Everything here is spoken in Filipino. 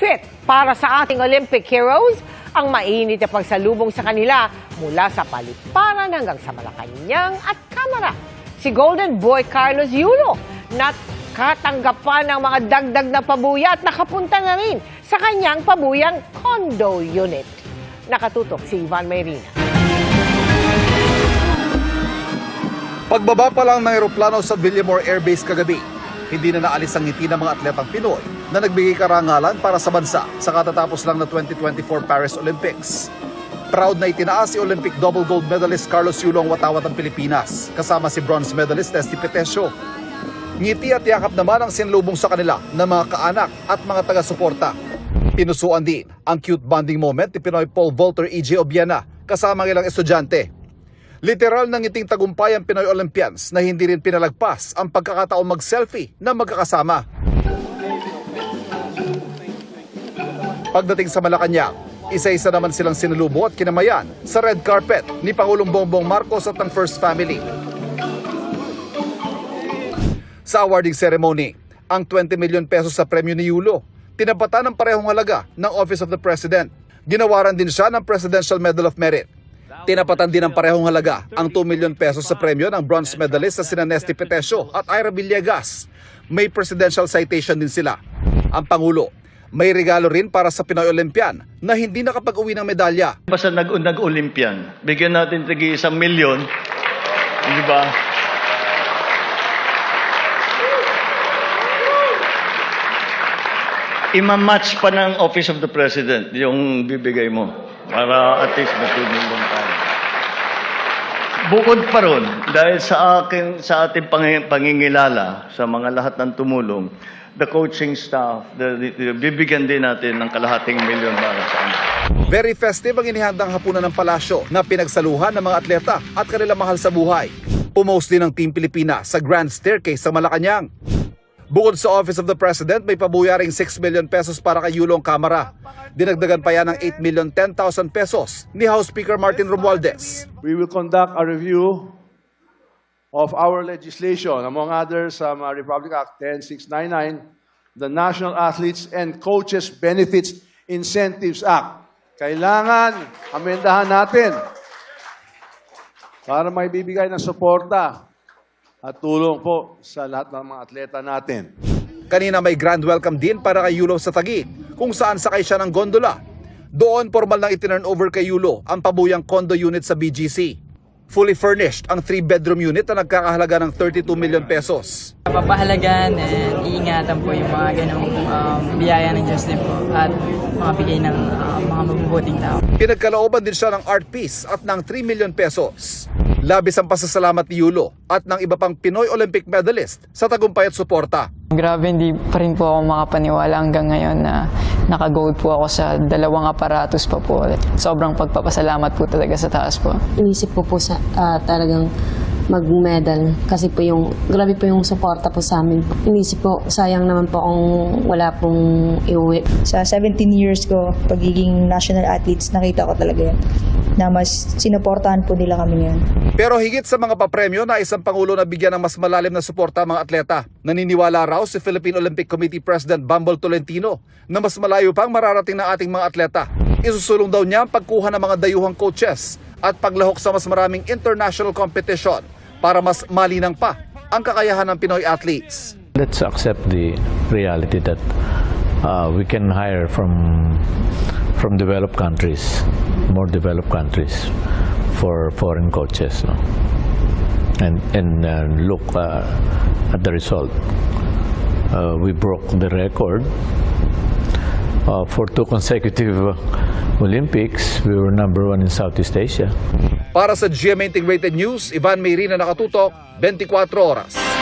fit para sa ating Olympic heroes ang mainit na pagsalubong sa kanila mula sa paliparan hanggang sa Malacanang at Kamara. Si Golden Boy Carlos Yulo na katanggapan ng mga dagdag na pabuya at nakapunta na rin sa kanyang pabuyang condo unit. Nakatutok si Ivan Mayrina. Pagbaba pa lang ng eroplano sa Villamore Air Base kagabi, hindi na naalis ang ngiti ng mga atletang Pinoy na nagbigay karangalan para sa bansa sa katatapos lang na 2024 Paris Olympics. Proud na itinaas si Olympic double gold medalist Carlos Yulo ang watawat ng Pilipinas, kasama si bronze medalist Testy Petesio. Ngiti at yakap naman ang sinlubong sa kanila ng mga kaanak at mga taga-suporta. Pinusuan din ang cute bonding moment ni Pinoy Paul Volter E.J. Obiana kasama ng ilang estudyante Literal ng ngiting tagumpay ang Pinoy Olympians na hindi rin pinalagpas ang pagkakataong mag-selfie na magkakasama. Pagdating sa Malacanang, isa-isa naman silang sinulubo at kinamayan sa red carpet ni Pangulong Bongbong Marcos at ng First Family. Sa awarding ceremony, ang 20 million pesos sa premyo ni Yulo, tinapatan ng parehong halaga ng Office of the President. Ginawaran din siya ng Presidential Medal of Merit. Tinapatan din ng parehong halaga ang 2 million pesos sa premyo ng bronze medalist sa sina Nesty Petesio at Ira Villegas. May presidential citation din sila. Ang Pangulo, may regalo rin para sa Pinoy Olympian na hindi nakapag-uwi ng medalya. Basta nag- nag-Olympian, bigyan natin tigi isang milyon, di ba? Ima-match pa ng Office of the President yung bibigay mo para at least matulungan tayo. Bukod pa ron, dahil sa akin sa ating pangi- pangingilala sa mga lahat ng tumulong, the coaching staff, the, the- bibigyan din natin ng kalahating milyon para sa kanila. Very festive ang inihandang hapunan ng palasyo na pinagsaluhan ng mga atleta at kanilang mahal sa buhay. Pumost din ang Team Pilipinas sa Grand Staircase sa Malacanang. Bukod sa Office of the President, may pabuyaring 6 million pesos para kay Yulong Kamara. Dinagdagan pa yan ng 8 million 10,000 pesos ni House Speaker Martin Romualdez. we will conduct a review of our legislation, among others, um, uh, Republic Act 10699, the National Athletes and Coaches Benefits Incentives Act. Kailangan amendahan natin para may bibigay ng suporta at tulong po sa lahat ng mga atleta natin. Kanina may grand welcome din para kay Yulo sa Taguig, kung saan sakay siya ng gondola. Doon formal nang itinurn over kay Yulo ang pabuyang condo unit sa BGC. Fully furnished ang 3-bedroom unit na nagkakahalaga ng 32 million pesos. Papahalagan and iingatan po yung mga ganong um, biyaya ng Diyos din po at mga bigay ng uh, mga mabubuting tao. Pinagkalooban din siya ng art piece at ng 3 million pesos. Labis ang pasasalamat ni Yulo at ng iba pang Pinoy Olympic medalist sa tagumpay at suporta. Grabe, hindi pa rin po ako makapaniwala hanggang ngayon na naka-gold po ako sa dalawang aparatos pa po. Sobrang pagpapasalamat po talaga sa taas po. inisip ko po sa ah, talagang mag-medal kasi po yung grabe po yung suporta po sa amin. Inisip ko sayang naman po kung wala pong iuwi. Sa 17 years ko, pagiging national athletes, nakita ko talaga yan. Na mas sinuportahan po nila kami ngayon. Pero higit sa mga papremyo na isang pangulo na bigyan ng mas malalim na suporta ang mga atleta. Naniniwala raw si Philippine Olympic Committee President Bumble Tolentino na mas malayo pang mararating ng ating mga atleta. Isusulong daw niya ang pagkuha ng mga dayuhang coaches at paglahok sa mas maraming international competition para mas malinang pa ang kakayahan ng Pinoy athletes. Let's accept the reality that uh, we can hire from from developed countries, more developed countries, for foreign coaches, no? and and uh, look uh, at the result. Uh, we broke the record uh, for two consecutive Olympics. We were number one in Southeast Asia. Para sa GMA Integrated News, Ivan Mayrina nakatutok, 24 oras.